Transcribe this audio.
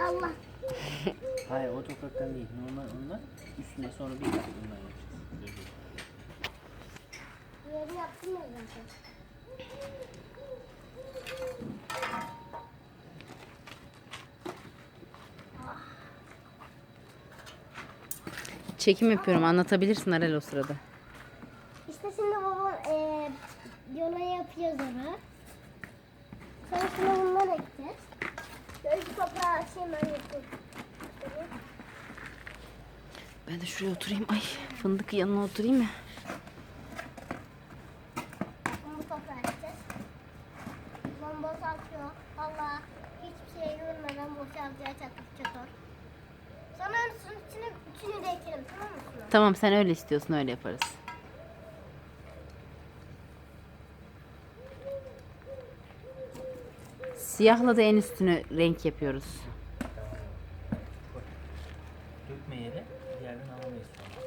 Allah. Hayır o topraktan değil. Normal ondan üstüne sonra bir kat bundan yapacağız. Diğerini yaptım ya zaten. Çekim yapıyorum. Anlatabilirsin Arel o sırada. İşte şimdi babam eee yola yapıyoruz onu. Sonra şuna bunlar ekeceğiz. Ben yapayım. Ben de şuraya oturayım. Ay fındık yanına oturayım boşaltıyor. Allah hiçbir şey görmeden çatır üçünü de ekelim tamam mı? Tamam sen öyle istiyorsun öyle yaparız. Siyahla da en üstüne renk yapıyoruz. Dökme yere. Diğerden alamayız sonra.